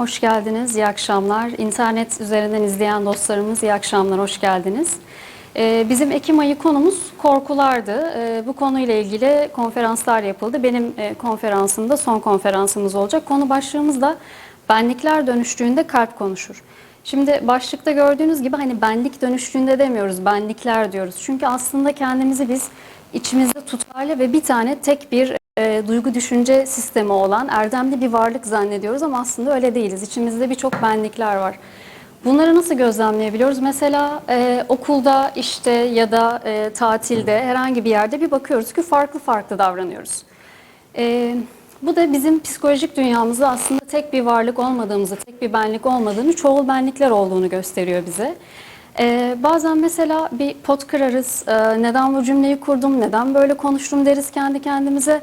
Hoş geldiniz, iyi akşamlar. İnternet üzerinden izleyen dostlarımız iyi akşamlar, hoş geldiniz. Ee, Bizim Ekim ayı konumuz korkulardı. Ee, Bu konuyla ilgili konferanslar yapıldı. Benim e, konferansımda son konferansımız olacak. Konu başlığımız da benlikler dönüştüğünde kalp konuşur. Şimdi başlıkta gördüğünüz gibi hani benlik dönüştüğünde demiyoruz, benlikler diyoruz. Çünkü aslında kendimizi biz içimizde tutarlı ve bir tane tek bir e, duygu düşünce sistemi olan erdemli bir varlık zannediyoruz ama aslında öyle değiliz. İçimizde birçok benlikler var. Bunları nasıl gözlemleyebiliyoruz? Mesela e, okulda, işte ya da e, tatilde herhangi bir yerde bir bakıyoruz ki farklı farklı davranıyoruz. E, bu da bizim psikolojik dünyamızda aslında tek bir varlık olmadığımızı, tek bir benlik olmadığını, çoğul benlikler olduğunu gösteriyor bize. Ee, bazen mesela bir pot kırarız, Ee, neden bu cümleyi kurdum, neden böyle konuştum deriz kendi kendimize.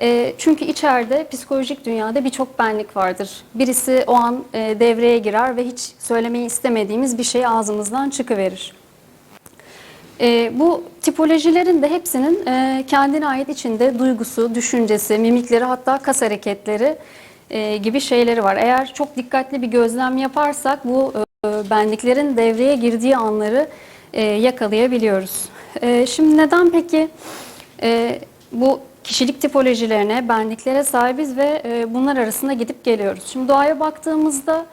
Ee, çünkü içeride psikolojik dünyada birçok benlik vardır. Birisi o an e, devreye girer ve hiç söylemeyi istemediğimiz bir şey ağzımızdan çıkıverir. Ee, bu tipolojilerin de hepsinin e, kendine ait içinde duygusu, düşüncesi, mimikleri hatta kas hareketleri e, gibi şeyleri var. Eğer çok dikkatli bir gözlem yaparsak bu e, benliklerin devreye girdiği anları e, yakalayabiliyoruz. E, şimdi neden peki bu kişilik tipolojilerine, benliklere sahibiz ve bunlar arasında gidip geliyoruz? Şimdi doğaya baktığımızda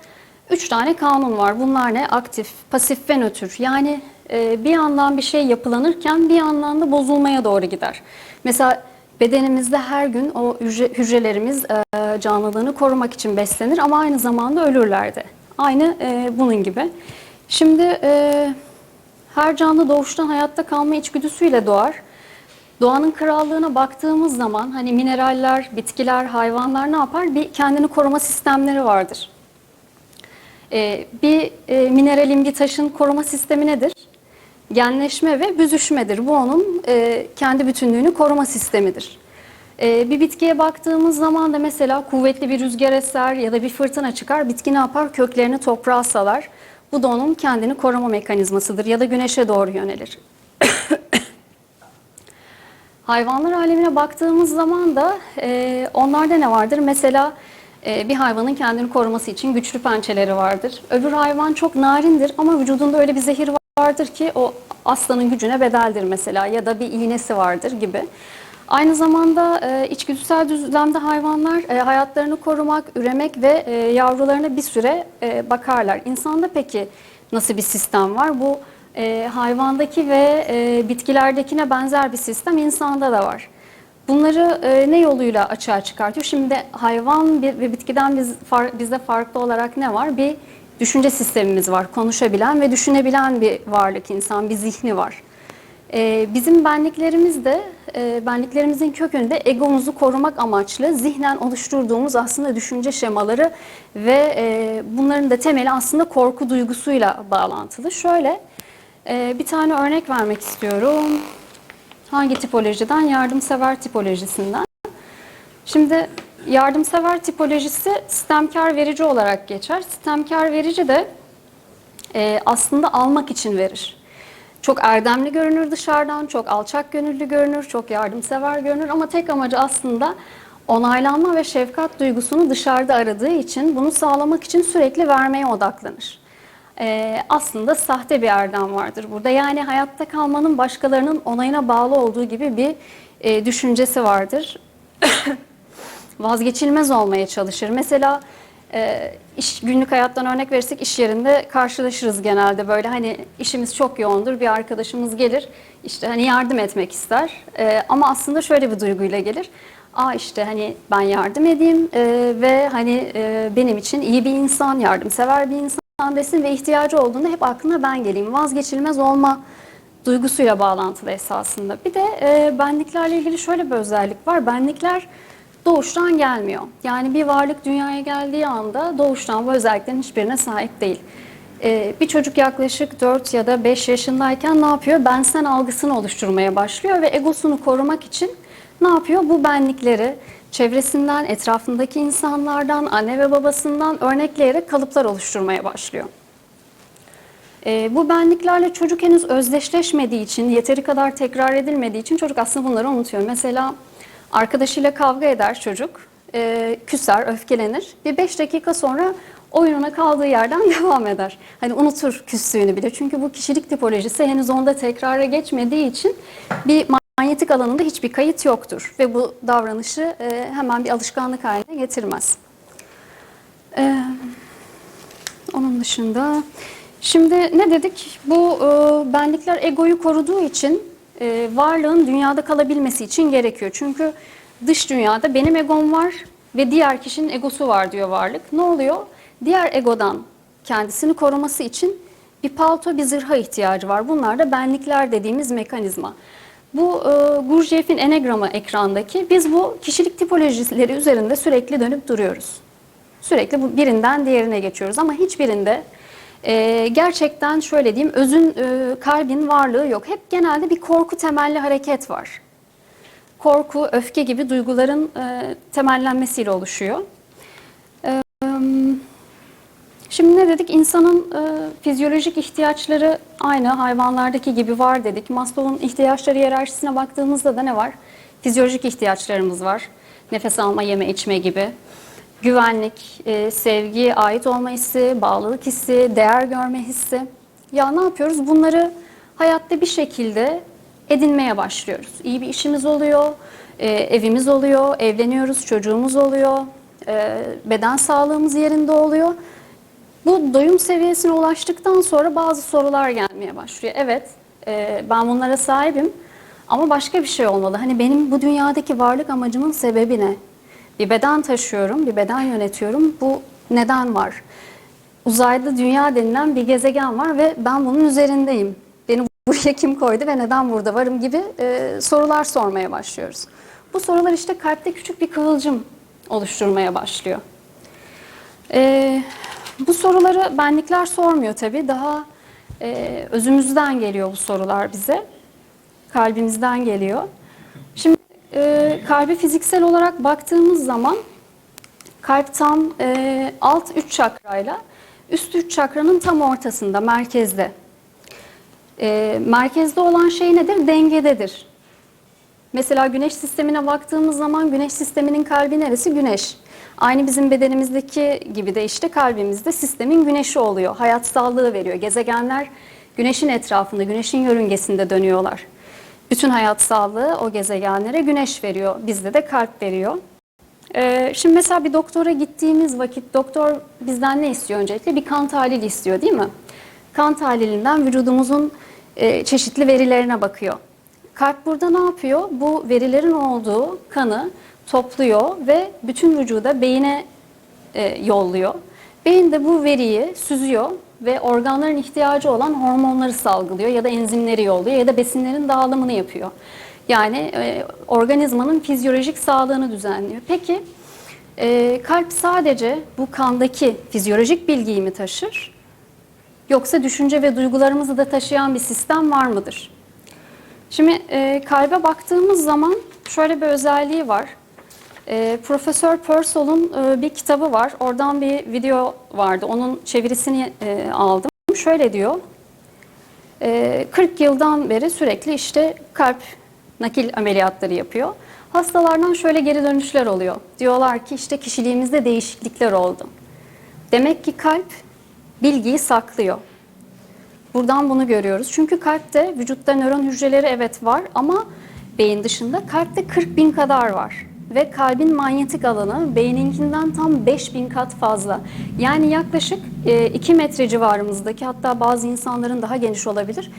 üç tane kanun var. Bunlar ne? Aktif, pasif ve nötr. Yani bir yandan bir şey yapılanırken bir yandan da bozulmaya doğru gider. Mesela bedenimizde her gün o hücre, hücrelerimiz canlılığını korumak için beslenir ama aynı zamanda ölürler de. Aynı e, bunun gibi. Şimdi e, her canlı doğuştan hayatta kalma içgüdüsüyle doğar. Doğanın krallığına baktığımız zaman hani mineraller, bitkiler, hayvanlar ne yapar? Bir kendini koruma sistemleri vardır. Ee, bir e, mineralin, bir taşın koruma sistemi nedir? Genleşme ve büzüşmedir. Bu onun e, kendi bütünlüğünü koruma sistemidir. Ee, bir bitkiye baktığımız zaman da mesela kuvvetli bir rüzgar eser ya da bir fırtına çıkar. Bitki ne yapar? Köklerini toprağa salar. Bu da onun kendini koruma mekanizmasıdır ya da güneşe doğru yönelir. Hayvanlar alemine baktığımız zaman da e, onlarda ne vardır? Mesela e, bir hayvanın kendini koruması için güçlü pençeleri vardır. Öbür hayvan çok narindir ama vücudunda öyle bir zehir vardır ki o aslanın gücüne bedeldir mesela ya da bir iğnesi vardır gibi. Aynı zamanda e, içgüdüsel düzlemde hayvanlar e, hayatlarını korumak, üremek ve e, yavrularına bir süre e, bakarlar. İnsanda peki nasıl bir sistem var? Bu e, hayvandaki ve e, bitkilerdekine benzer bir sistem insanda da var. Bunları e, ne yoluyla açığa çıkartıyor? Şimdi hayvan ve bitkiden biz far, bizde farklı olarak ne var? Bir düşünce sistemimiz var. Konuşabilen ve düşünebilen bir varlık insan, bir zihni var. E, bizim benliklerimiz de e, benliklerimizin kökünde egomuzu korumak amaçlı zihnen oluşturduğumuz aslında düşünce şemaları ve e, bunların da temeli aslında korku duygusuyla bağlantılı. Şöyle e, bir tane örnek vermek istiyorum. Hangi tipolojiden? Yardımsever tipolojisinden. Şimdi yardımsever tipolojisi sistemkar verici olarak geçer. Sistemkar verici de aslında almak için verir. Çok erdemli görünür dışarıdan, çok alçak gönüllü görünür, çok yardımsever görünür ama tek amacı aslında onaylanma ve şefkat duygusunu dışarıda aradığı için bunu sağlamak için sürekli vermeye odaklanır. Ee, aslında sahte bir erdem vardır burada. Yani hayatta kalmanın başkalarının onayına bağlı olduğu gibi bir e, düşüncesi vardır. Vazgeçilmez olmaya çalışır. Mesela e, iş, günlük hayattan örnek verirsek iş yerinde karşılaşırız genelde böyle hani işimiz çok yoğundur bir arkadaşımız gelir işte hani yardım etmek ister E, ama aslında şöyle bir duyguyla gelir. Aa işte hani ben yardım edeyim e, ve hani e, benim için iyi bir insan, yardımsever bir insan desin ve ihtiyacı olduğunda hep aklına ben geleyim. Vazgeçilmez olma duygusuyla bağlantılı esasında. Bir de e, benliklerle ilgili şöyle bir özellik var. Benlikler doğuştan gelmiyor. Yani bir varlık dünyaya geldiği anda doğuştan bu özelliklerin hiçbirine sahip değil. Ee, bir çocuk yaklaşık 4 ya da 5 yaşındayken ne yapıyor? Ben sen algısını oluşturmaya başlıyor ve egosunu korumak için ne yapıyor? Bu benlikleri çevresinden, etrafındaki insanlardan, anne ve babasından örnekleyerek kalıplar oluşturmaya başlıyor. Ee, bu benliklerle çocuk henüz özdeşleşmediği için, yeteri kadar tekrar edilmediği için çocuk aslında bunları unutuyor. Mesela arkadaşıyla kavga eder çocuk, e, küser, öfkelenir. Bir beş dakika sonra oyununa kaldığı yerden devam eder. Hani unutur küstüğünü bile. Çünkü bu kişilik tipolojisi henüz onda tekrara geçmediği için bir manyetik alanında hiçbir kayıt yoktur. Ve bu davranışı e, hemen bir alışkanlık haline getirmez. Ee, onun dışında şimdi ne dedik? Bu e, benlikler egoyu koruduğu için e, varlığın dünyada kalabilmesi için gerekiyor. Çünkü dış dünyada benim egom var ve diğer kişinin egosu var diyor varlık. Ne oluyor? Diğer egodan kendisini koruması için bir palto, bir zırha ihtiyacı var. Bunlar da benlikler dediğimiz mekanizma. Bu e, Gurdjieff'in enegramı ekrandaki biz bu kişilik tipolojileri üzerinde sürekli dönüp duruyoruz. Sürekli bu birinden diğerine geçiyoruz ama hiçbirinde e, gerçekten şöyle diyeyim özün e, kalbin varlığı yok. Hep genelde bir korku temelli hareket var. Korku, öfke gibi duyguların e, temellenmesiyle oluşuyor. E, Şimdi ne dedik? İnsanın e, fizyolojik ihtiyaçları aynı hayvanlardaki gibi var dedik. Maslow'un ihtiyaçları hiyerarşisine baktığımızda da ne var? Fizyolojik ihtiyaçlarımız var. Nefes alma, yeme, içme gibi. Güvenlik, e, sevgi, ait olma hissi, bağlılık hissi, değer görme hissi. Ya ne yapıyoruz? Bunları hayatta bir şekilde edinmeye başlıyoruz. İyi bir işimiz oluyor, e, evimiz oluyor, evleniyoruz, çocuğumuz oluyor, e, beden sağlığımız yerinde oluyor. Bu doyum seviyesine ulaştıktan sonra bazı sorular gelmeye başlıyor. Evet, e, ben bunlara sahibim ama başka bir şey olmalı. Hani benim bu dünyadaki varlık amacımın sebebi ne? Bir beden taşıyorum, bir beden yönetiyorum. Bu neden var? Uzayda dünya denilen bir gezegen var ve ben bunun üzerindeyim. Beni buraya kim koydu ve neden burada varım gibi e, sorular sormaya başlıyoruz. Bu sorular işte kalpte küçük bir kıvılcım oluşturmaya başlıyor. E, bu soruları benlikler sormuyor tabii. Daha e, özümüzden geliyor bu sorular bize. Kalbimizden geliyor. E, kalbi fiziksel olarak baktığımız zaman kalp tam e, alt üç çakrayla üst üç çakranın tam ortasında, merkezde. E, merkezde olan şey nedir? Dengededir. Mesela güneş sistemine baktığımız zaman güneş sisteminin kalbi neresi? Güneş. Aynı bizim bedenimizdeki gibi de işte kalbimizde sistemin güneşi oluyor. Hayatsallığı veriyor. Gezegenler güneşin etrafında, güneşin yörüngesinde dönüyorlar. Bütün hayatsallığı o gezegenlere güneş veriyor. Bizde de kalp veriyor. Ee, şimdi mesela bir doktora gittiğimiz vakit doktor bizden ne istiyor öncelikle? Bir kan tahlili istiyor değil mi? Kan tahlilinden vücudumuzun e, çeşitli verilerine bakıyor. Kalp burada ne yapıyor? Bu verilerin olduğu kanı topluyor ve bütün vücuda beyine e, yolluyor. Beyin de bu veriyi süzüyor ve organların ihtiyacı olan hormonları salgılıyor ya da enzimleri yolluyor ya da besinlerin dağılımını yapıyor. Yani e, organizmanın fizyolojik sağlığını düzenliyor. Peki e, kalp sadece bu kandaki fizyolojik bilgiyi mi taşır? Yoksa düşünce ve duygularımızı da taşıyan bir sistem var mıdır? Şimdi e, kalbe baktığımız zaman şöyle bir özelliği var. E, Profesör Purcell'un e, bir kitabı var. Oradan bir video vardı. Onun çevirisini e, aldım. Şöyle diyor. E, 40 yıldan beri sürekli işte kalp nakil ameliyatları yapıyor. Hastalardan şöyle geri dönüşler oluyor. Diyorlar ki işte kişiliğimizde değişiklikler oldu. Demek ki kalp bilgiyi saklıyor. Buradan bunu görüyoruz. Çünkü kalpte vücutta nöron hücreleri evet var ama beyin dışında kalpte 40 bin kadar var. Ve kalbin manyetik alanı beyninkinden tam 5000 kat fazla. Yani yaklaşık 2 metre civarımızdaki hatta bazı insanların daha geniş olabilir.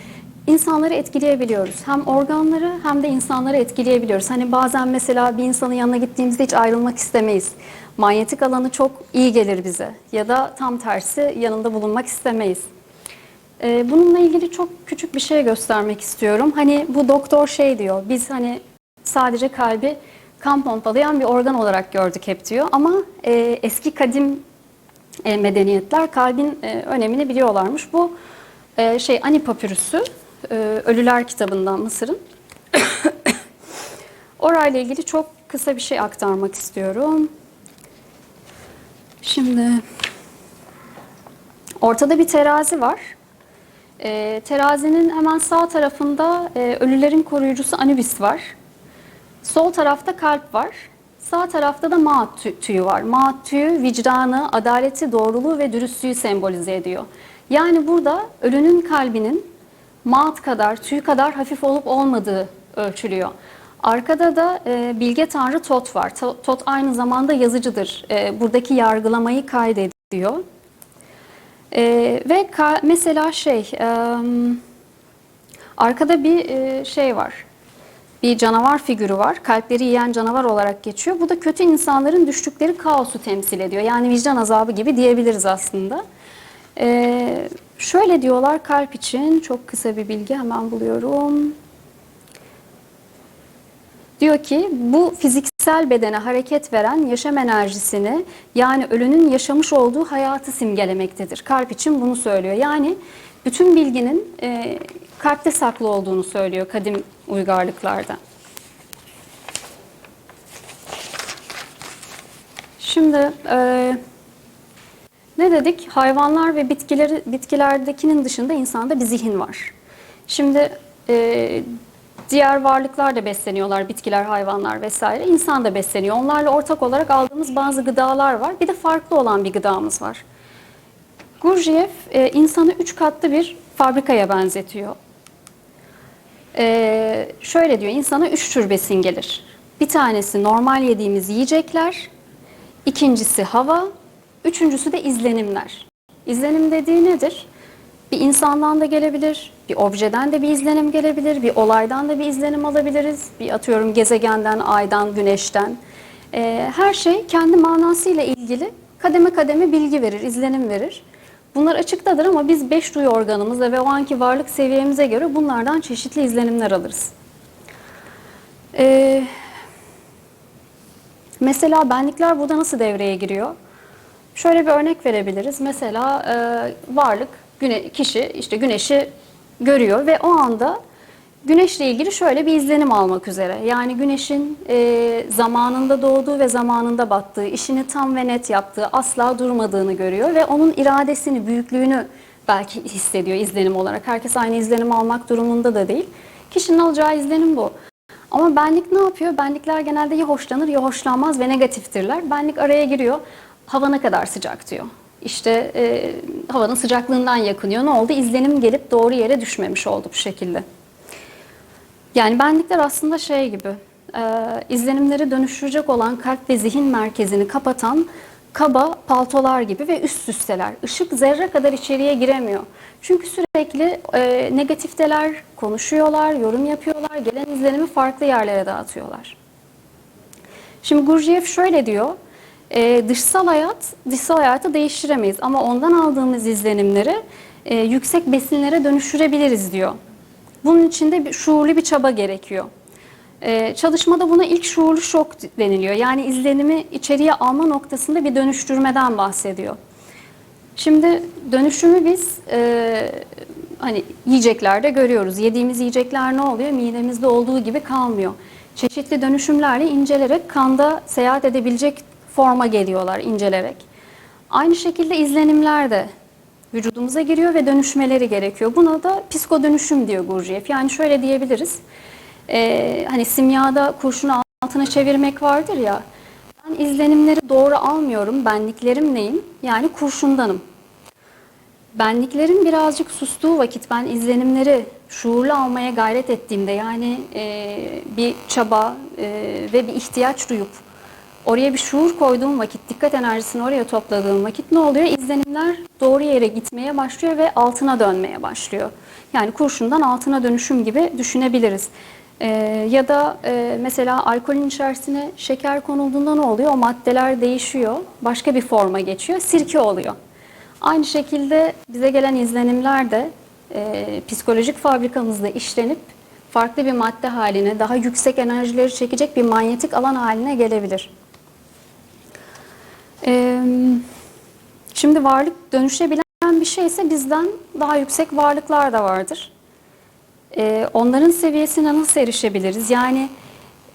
İnsanları etkileyebiliyoruz. Hem organları hem de insanları etkileyebiliyoruz. Hani bazen mesela bir insanın yanına gittiğimizde hiç ayrılmak istemeyiz. Manyetik alanı çok iyi gelir bize. Ya da tam tersi yanında bulunmak istemeyiz. Ee, bununla ilgili çok küçük bir şey göstermek istiyorum. Hani bu doktor şey diyor, biz hani sadece kalbi kan pompalayan bir organ olarak gördük hep diyor. Ama e, eski kadim e, medeniyetler kalbin e, önemini biliyorlarmış. Bu e, şey Ani Papyrus'u, e, Ölüler kitabından Mısır'ın. Orayla ilgili çok kısa bir şey aktarmak istiyorum. Şimdi ortada bir terazi var. E, terazinin hemen sağ tarafında e, ölülerin koruyucusu Anubis var. Sol tarafta kalp var. Sağ tarafta da maat tü- tüyü var. Maat tüyü vicdanı, adaleti, doğruluğu ve dürüstlüğü sembolize ediyor. Yani burada ölünün kalbinin maat kadar, tüy kadar hafif olup olmadığı ölçülüyor. Arkada da e, bilge tanrı Tot var. To- Tot aynı zamanda yazıcıdır. E, buradaki yargılamayı kaydediyor. E, ve ka- mesela şey, e, arkada bir e, şey var. Bir canavar figürü var. Kalpleri yiyen canavar olarak geçiyor. Bu da kötü insanların düştükleri kaosu temsil ediyor. Yani vicdan azabı gibi diyebiliriz aslında. E, şöyle diyorlar kalp için, çok kısa bir bilgi hemen buluyorum. Diyor ki bu fiziksel bedene hareket veren yaşam enerjisini yani ölünün yaşamış olduğu hayatı simgelemektedir. Kalp için bunu söylüyor. Yani bütün bilginin e, kalpte saklı olduğunu söylüyor kadim uygarlıklarda. Şimdi e, ne dedik? Hayvanlar ve bitkileri, bitkilerdekinin dışında insanda bir zihin var. Şimdi e, diğer varlıklar da besleniyorlar, bitkiler, hayvanlar vesaire. İnsan da besleniyor. Onlarla ortak olarak aldığımız bazı gıdalar var. Bir de farklı olan bir gıdamız var. Gurdjieff e, insanı üç katlı bir fabrikaya benzetiyor. E, şöyle diyor, insana üç tür besin gelir. Bir tanesi normal yediğimiz yiyecekler, ikincisi hava, üçüncüsü de izlenimler. İzlenim dediği nedir? Bir insandan da gelebilir, bir objeden de bir izlenim gelebilir, bir olaydan da bir izlenim alabiliriz. Bir atıyorum gezegenden, aydan, güneşten. Ee, her şey kendi manasıyla ilgili kademe kademe bilgi verir, izlenim verir. Bunlar açıktadır ama biz beş duyu organımızla ve o anki varlık seviyemize göre bunlardan çeşitli izlenimler alırız. Ee, mesela benlikler burada nasıl devreye giriyor? Şöyle bir örnek verebiliriz. Mesela e, varlık, güne, kişi işte güneşi görüyor ve o anda güneşle ilgili şöyle bir izlenim almak üzere. Yani güneşin e, zamanında doğduğu ve zamanında battığı, işini tam ve net yaptığı, asla durmadığını görüyor ve onun iradesini, büyüklüğünü belki hissediyor izlenim olarak. Herkes aynı izlenim almak durumunda da değil. Kişinin alacağı izlenim bu. Ama benlik ne yapıyor? Benlikler genelde ya hoşlanır ya hoşlanmaz ve negatiftirler. Benlik araya giriyor. Hava ne kadar sıcak diyor. İşte e, havanın sıcaklığından yakınıyor. Ne oldu? İzlenim gelip doğru yere düşmemiş oldu bu şekilde. Yani benlikler aslında şey gibi, e, izlenimleri dönüştürecek olan kalp ve zihin merkezini kapatan kaba paltolar gibi ve üst üsteler. Işık zerre kadar içeriye giremiyor. Çünkü sürekli e, negatifteler, konuşuyorlar, yorum yapıyorlar, gelen izlenimi farklı yerlere dağıtıyorlar. Şimdi Gurdjieff şöyle diyor, e, dışsal hayat, dışsal hayatı değiştiremeyiz ama ondan aldığımız izlenimleri e, yüksek besinlere dönüştürebiliriz diyor. Bunun için de bir, şuurlu bir çaba gerekiyor. Ee, çalışmada buna ilk şuurlu şok deniliyor. Yani izlenimi içeriye alma noktasında bir dönüştürmeden bahsediyor. Şimdi dönüşümü biz e, hani yiyeceklerde görüyoruz. Yediğimiz yiyecekler ne oluyor? Midemizde olduğu gibi kalmıyor. Çeşitli dönüşümlerle incelerek kanda seyahat edebilecek forma geliyorlar incelerek. Aynı şekilde izlenimler de vücudumuza giriyor ve dönüşmeleri gerekiyor. Buna da psiko dönüşüm diyor Gurdjieff. Yani şöyle diyebiliriz. Ee, hani simyada kurşunu altına çevirmek vardır ya. Ben izlenimleri doğru almıyorum. Benliklerim neyim? Yani kurşundanım. Benliklerin birazcık sustuğu vakit ben izlenimleri şuurlu almaya gayret ettiğimde yani e, bir çaba e, ve bir ihtiyaç duyup oraya bir şuur koyduğum vakit, dikkat enerjisini oraya topladığım vakit ne oluyor? İzlenimler doğru yere gitmeye başlıyor ve altına dönmeye başlıyor. Yani kurşundan altına dönüşüm gibi düşünebiliriz. Ee, ya da e, mesela alkolün içerisine şeker konulduğunda ne oluyor? O maddeler değişiyor, başka bir forma geçiyor, sirke oluyor. Aynı şekilde bize gelen izlenimler de e, psikolojik fabrikamızda işlenip farklı bir madde haline, daha yüksek enerjileri çekecek bir manyetik alan haline gelebilir. Şimdi varlık dönüşebilen bir şeyse bizden daha yüksek varlıklar da vardır. Ee, onların seviyesine nasıl erişebiliriz? Yani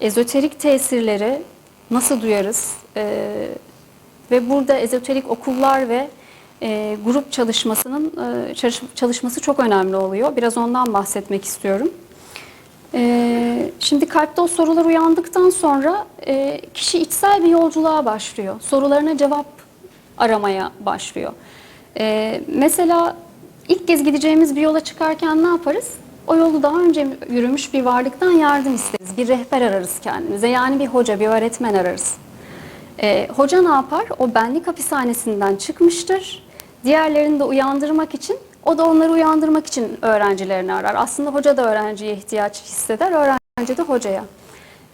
ezoterik tesirleri nasıl duyarız? Ee, ve burada ezoterik okullar ve e, grup çalışmasının e, çalış- çalışması çok önemli oluyor. Biraz ondan bahsetmek istiyorum. Ee, şimdi kalpte o sorular uyandıktan sonra e, kişi içsel bir yolculuğa başlıyor. Sorularına cevap aramaya başlıyor. E, mesela ilk kez gideceğimiz bir yola çıkarken ne yaparız? O yolu daha önce yürümüş bir varlıktan yardım isteriz. Bir rehber ararız kendimize. Yani bir hoca, bir öğretmen ararız. E, hoca ne yapar? O benlik hapishanesinden çıkmıştır. Diğerlerini de uyandırmak için, o da onları uyandırmak için öğrencilerini arar. Aslında hoca da öğrenciye ihtiyaç hisseder, öğrenci de hocaya.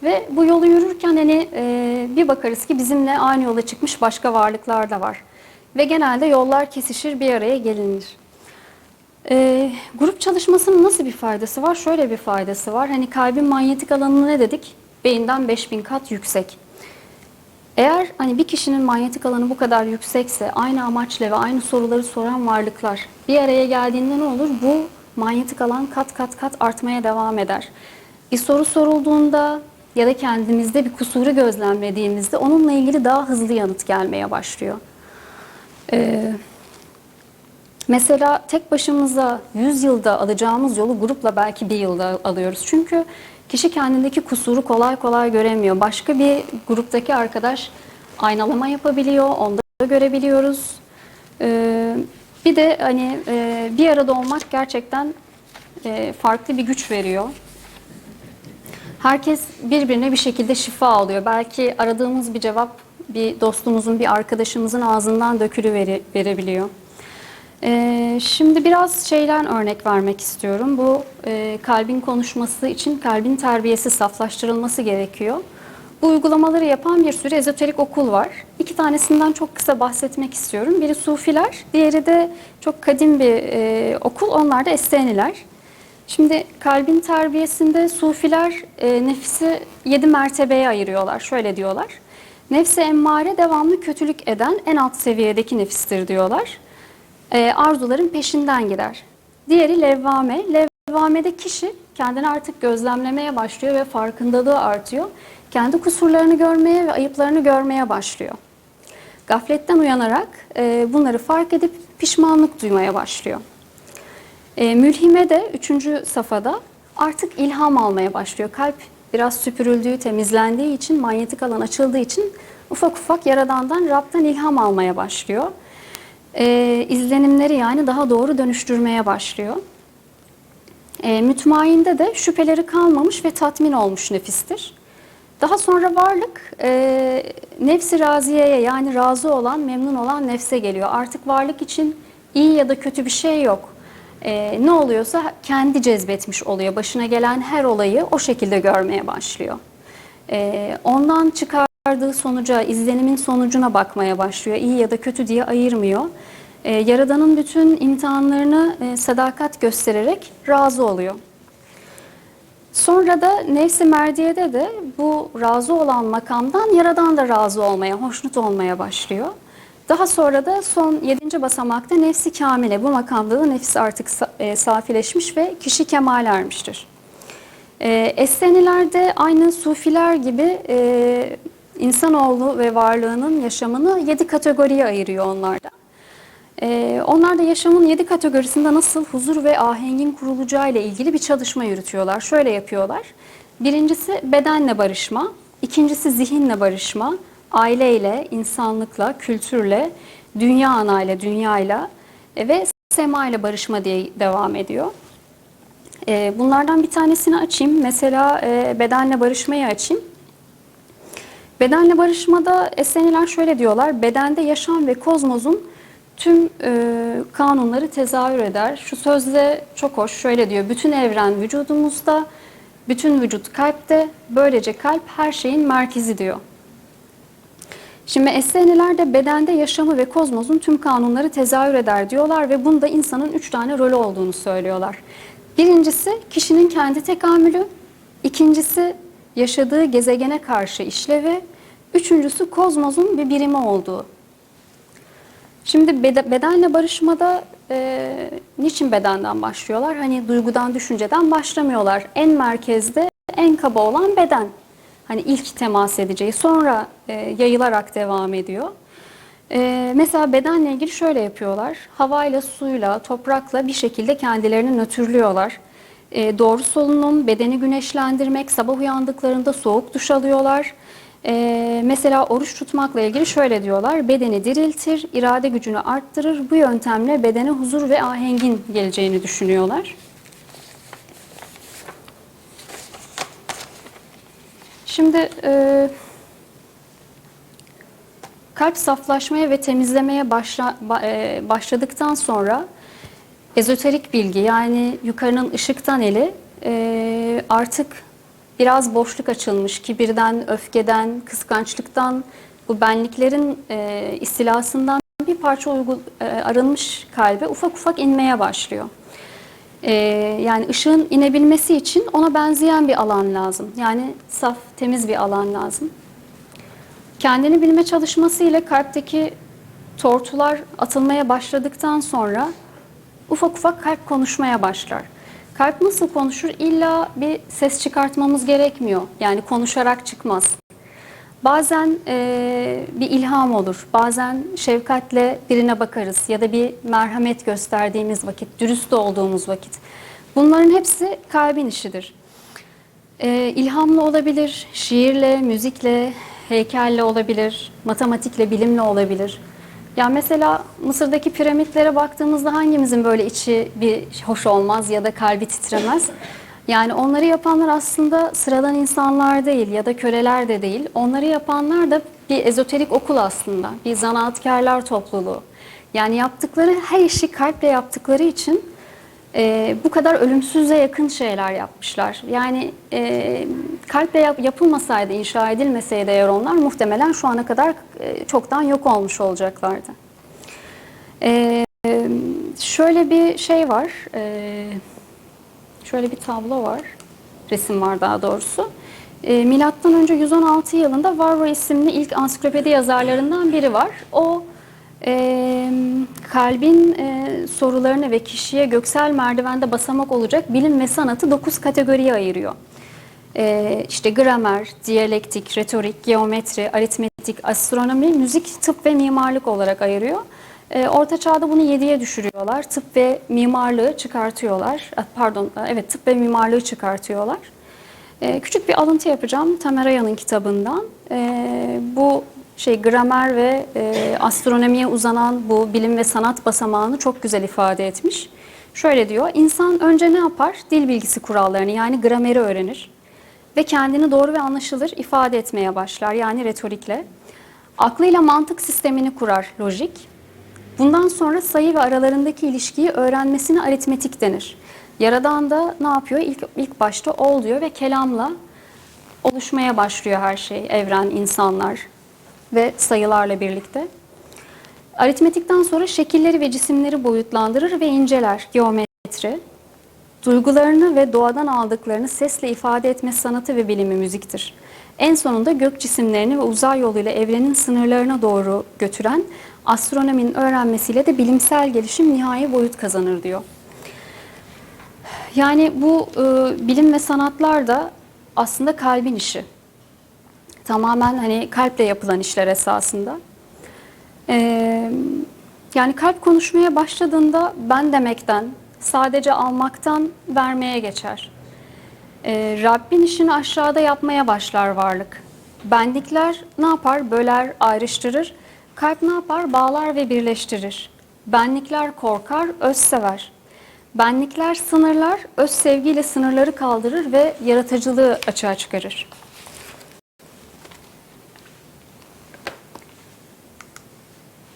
Ve bu yolu yürürken hani e, bir bakarız ki bizimle aynı yola çıkmış başka varlıklar da var. Ve genelde yollar kesişir, bir araya gelinir. E, grup çalışmasının nasıl bir faydası var? Şöyle bir faydası var. Hani kalbin manyetik alanı ne dedik? Beyinden 5000 kat yüksek. Eğer hani bir kişinin manyetik alanı bu kadar yüksekse, aynı amaçla ve aynı soruları soran varlıklar bir araya geldiğinde ne olur? Bu manyetik alan kat kat kat artmaya devam eder. Bir soru sorulduğunda ya da kendimizde bir kusuru gözlemlediğimizde onunla ilgili daha hızlı yanıt gelmeye başlıyor. Ee, mesela tek başımıza 100 yılda alacağımız yolu grupla belki bir yılda alıyoruz. Çünkü kişi kendindeki kusuru kolay kolay göremiyor. Başka bir gruptaki arkadaş aynalama yapabiliyor, onda da görebiliyoruz. Ee, bir de hani e, bir arada olmak gerçekten e, farklı bir güç veriyor. Herkes birbirine bir şekilde şifa alıyor. Belki aradığımız bir cevap bir dostumuzun, bir arkadaşımızın ağzından dökülü veri, verebiliyor. Ee, şimdi biraz şeyden örnek vermek istiyorum. Bu e, kalbin konuşması için kalbin terbiyesi saflaştırılması gerekiyor. Bu uygulamaları yapan bir sürü ezoterik okul var. İki tanesinden çok kısa bahsetmek istiyorum. Biri Sufiler, diğeri de çok kadim bir e, okul. Onlar da Esteniler. Şimdi kalbin terbiyesinde Sufiler e, nefisi yedi mertebeye ayırıyorlar. Şöyle diyorlar. Nefsi emmare devamlı kötülük eden en alt seviyedeki nefistir diyorlar. E, arzuların peşinden gider. Diğeri levvame. Levvamede kişi kendini artık gözlemlemeye başlıyor ve farkındalığı artıyor. Kendi kusurlarını görmeye ve ayıplarını görmeye başlıyor. Gafletten uyanarak e, bunları fark edip pişmanlık duymaya başlıyor. E, mülhime de üçüncü safhada artık ilham almaya başlıyor. Kalp biraz süpürüldüğü, temizlendiği için, manyetik alan açıldığı için ufak ufak Yaradan'dan, Rab'dan ilham almaya başlıyor. E, izlenimleri yani daha doğru dönüştürmeye başlıyor. E, mütmainde de şüpheleri kalmamış ve tatmin olmuş nefistir. Daha sonra varlık e, nefsi raziyeye yani razı olan, memnun olan nefse geliyor. Artık varlık için iyi ya da kötü bir şey yok. E, ne oluyorsa kendi cezbetmiş oluyor. Başına gelen her olayı o şekilde görmeye başlıyor. E, ondan çıkardığı sonuca, izlenimin sonucuna bakmaya başlıyor. İyi ya da kötü diye ayırmıyor. E, Yaradan'ın bütün imtihanlarını e, sadakat göstererek razı oluyor. Sonra da nefsi merdiyede de bu razı olan makamdan yaradan da razı olmaya, hoşnut olmaya başlıyor. Daha sonra da son yedinci basamakta nefsi kamile. Bu makamda da nefis artık e, safileşmiş ve kişi kemal ermiştir. E, aynı sufiler gibi e, insanoğlu ve varlığının yaşamını yedi kategoriye ayırıyor onlarda. Ee, onlar da yaşamın yedi kategorisinde nasıl huzur ve ahengin kurulacağı ile ilgili bir çalışma yürütüyorlar. Şöyle yapıyorlar. Birincisi bedenle barışma, ikincisi zihinle barışma, aileyle, insanlıkla, kültürle, dünya anayla, dünyayla e, ve sema ile barışma diye devam ediyor. Ee, bunlardan bir tanesini açayım. Mesela e, bedenle barışmayı açayım. Bedenle barışmada Eseniler şöyle diyorlar. Bedende yaşam ve kozmosun tüm e, kanunları tezahür eder. Şu sözde çok hoş şöyle diyor. Bütün evren vücudumuzda, bütün vücut kalpte, böylece kalp her şeyin merkezi diyor. Şimdi Esseniler de bedende yaşamı ve kozmosun tüm kanunları tezahür eder diyorlar ve bunda insanın üç tane rolü olduğunu söylüyorlar. Birincisi kişinin kendi tekamülü, ikincisi yaşadığı gezegene karşı işlevi, üçüncüsü kozmosun bir birimi olduğu. Şimdi bedenle barışmada e, niçin bedenden başlıyorlar? Hani duygudan, düşünceden başlamıyorlar. En merkezde, en kaba olan beden. Hani ilk temas edeceği, sonra e, yayılarak devam ediyor. E, mesela bedenle ilgili şöyle yapıyorlar. Havayla, suyla, toprakla bir şekilde kendilerini nötrlüyorlar. E, doğru solunum, bedeni güneşlendirmek, sabah uyandıklarında soğuk duş alıyorlar. E, mesela oruç tutmakla ilgili şöyle diyorlar, bedeni diriltir, irade gücünü arttırır. Bu yöntemle bedene huzur ve ahengin geleceğini düşünüyorlar. Şimdi e, kalp saflaşmaya ve temizlemeye başla, ba- e, başladıktan sonra ezoterik bilgi yani yukarının ışıktan eli e, artık biraz boşluk açılmış kibirden, öfkeden, kıskançlıktan bu benliklerin e, istilasından bir parça uygu, e, arınmış kalbe ufak ufak inmeye başlıyor. E, yani ışığın inebilmesi için ona benzeyen bir alan lazım. Yani saf, temiz bir alan lazım. Kendini bilme çalışması ile kalpteki tortular atılmaya başladıktan sonra ufak ufak kalp konuşmaya başlar. Kalp nasıl konuşur? İlla bir ses çıkartmamız gerekmiyor. Yani konuşarak çıkmaz. Bazen e, bir ilham olur, bazen şefkatle birine bakarız ya da bir merhamet gösterdiğimiz vakit, dürüst olduğumuz vakit. Bunların hepsi kalbin işidir. E, ilhamla olabilir, şiirle, müzikle, heykelle olabilir, matematikle, bilimle olabilir. Ya mesela Mısır'daki piramitlere baktığımızda hangimizin böyle içi bir hoş olmaz ya da kalbi titremez? Yani onları yapanlar aslında sıradan insanlar değil ya da köleler de değil. Onları yapanlar da bir ezoterik okul aslında, bir zanaatkarlar topluluğu. Yani yaptıkları her işi kalple yaptıkları için e, bu kadar ölümsüze yakın şeyler yapmışlar. Yani e, kalple yap, yapılmasaydı, inşa edilmeseydi eğer onlar muhtemelen şu ana kadar e, çoktan yok olmuş olacaklardı. E, şöyle bir şey var, e, şöyle bir tablo var, resim var daha doğrusu. E, Milattan önce 116 yılında Varro isimli ilk ansiklopedi yazarlarından biri var. O e, kalbin e, sorularını ve kişiye göksel merdivende basamak olacak bilim ve sanatı 9 kategoriye ayırıyor. E, işte gramer, diyalektik, retorik, geometri, aritmetik, astronomi, müzik, tıp ve mimarlık olarak ayırıyor. E, Orta Çağ'da bunu 7'ye düşürüyorlar. Tıp ve mimarlığı çıkartıyorlar. Ah, Pardon, evet tıp ve mimarlığı çıkartıyorlar. E, küçük bir alıntı yapacağım Tameraya'nın kitabından. E, bu şey gramer ve e, astronomiye uzanan bu bilim ve sanat basamağını çok güzel ifade etmiş. Şöyle diyor, insan önce ne yapar? Dil bilgisi kurallarını yani grameri öğrenir ve kendini doğru ve anlaşılır ifade etmeye başlar yani retorikle. Aklıyla mantık sistemini kurar lojik. Bundan sonra sayı ve aralarındaki ilişkiyi öğrenmesine aritmetik denir. Yaradan da ne yapıyor? İlk, ilk başta ol diyor ve kelamla oluşmaya başlıyor her şey, evren, insanlar ve sayılarla birlikte. Aritmetikten sonra şekilleri ve cisimleri boyutlandırır ve inceler, geometri. Duygularını ve doğadan aldıklarını sesle ifade etme sanatı ve bilimi müziktir. En sonunda gök cisimlerini ve uzay yoluyla evrenin sınırlarına doğru götüren astronominin öğrenmesiyle de bilimsel gelişim nihai boyut kazanır diyor. Yani bu e, bilim ve sanatlar da aslında kalbin işi. Tamamen hani kalple yapılan işler esasında. E, yani kalp konuşmaya başladığında ben demekten, sadece almaktan vermeye geçer. E, Rabbin işini aşağıda yapmaya başlar varlık. Benlikler ne yapar? Böler, ayrıştırır. Kalp ne yapar? Bağlar ve birleştirir. Benlikler korkar, öz sever. Benlikler sınırlar, öz sevgiyle sınırları kaldırır ve yaratıcılığı açığa çıkarır.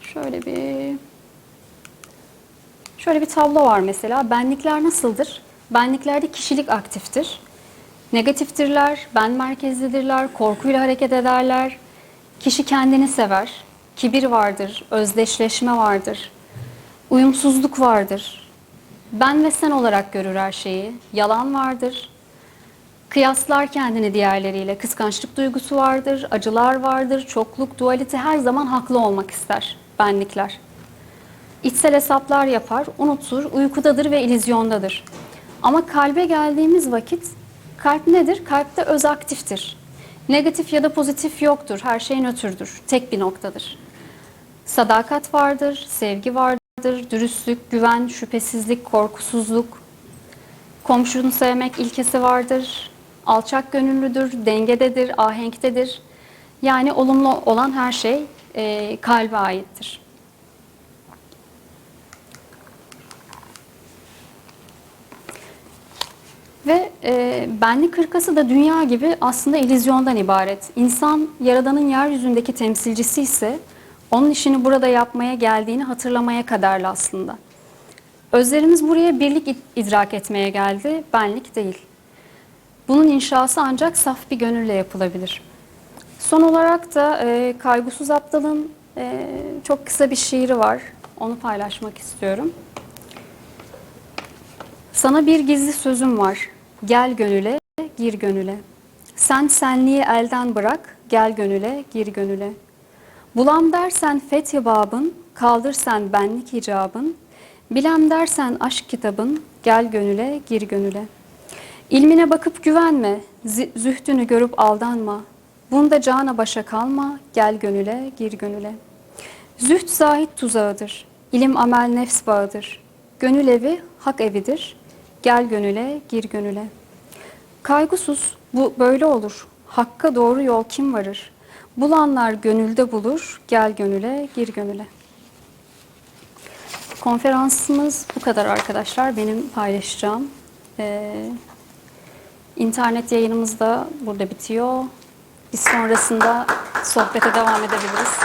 Şöyle bir Şöyle bir tablo var mesela. Benlikler nasıldır? Benliklerde kişilik aktiftir. Negatiftirler, ben merkezlidirler, korkuyla hareket ederler. Kişi kendini sever. Kibir vardır, özdeşleşme vardır. Uyumsuzluk vardır. Ben ve sen olarak görür her şeyi. Yalan vardır. Kıyaslar kendini diğerleriyle. Kıskançlık duygusu vardır, acılar vardır, çokluk, dualite her zaman haklı olmak ister benlikler. İçsel hesaplar yapar, unutur, uykudadır ve ilizyondadır. Ama kalbe geldiğimiz vakit kalp nedir? Kalpte öz aktiftir. Negatif ya da pozitif yoktur. Her şey nötrdür. Tek bir noktadır. Sadakat vardır, sevgi vardır, dürüstlük, güven, şüphesizlik, korkusuzluk. Komşunu sevmek ilkesi vardır. Alçak gönüllüdür, dengededir, ahenktedir. Yani olumlu olan her şey e, kalbe aittir. Ve e, benlik hırkası da dünya gibi aslında illüzyondan ibaret. İnsan yaradanın yeryüzündeki temsilcisi ise onun işini burada yapmaya geldiğini hatırlamaya kadarlı aslında. Özlerimiz buraya birlik id- idrak etmeye geldi, benlik değil. Bunun inşası ancak saf bir gönülle yapılabilir. Son olarak da e, Kaygısız Aptal'ın e, çok kısa bir şiiri var. Onu paylaşmak istiyorum. Sana bir gizli sözüm var. Gel gönüle, gir gönüle. Sen senliği elden bırak, gel gönüle, gir gönüle. Bulam dersen fethi babın, kaldır sen benlik icabın. Bilem dersen aşk kitabın, gel gönüle, gir gönüle. İlmine bakıp güvenme, zühdünü görüp aldanma. Bunda cana başa kalma, gel gönüle, gir gönüle. Zühd zahit tuzağıdır, ilim amel nefs bağıdır. Gönül evi hak evidir, gel gönüle, gir gönüle. Kaygısız bu böyle olur, hakka doğru yol kim varır? Bulanlar gönülde bulur, gel gönüle, gir gönüle. Konferansımız bu kadar arkadaşlar. Benim paylaşacağım. Ee, internet yayınımız da burada bitiyor. Biz sonrasında sohbete devam edebiliriz.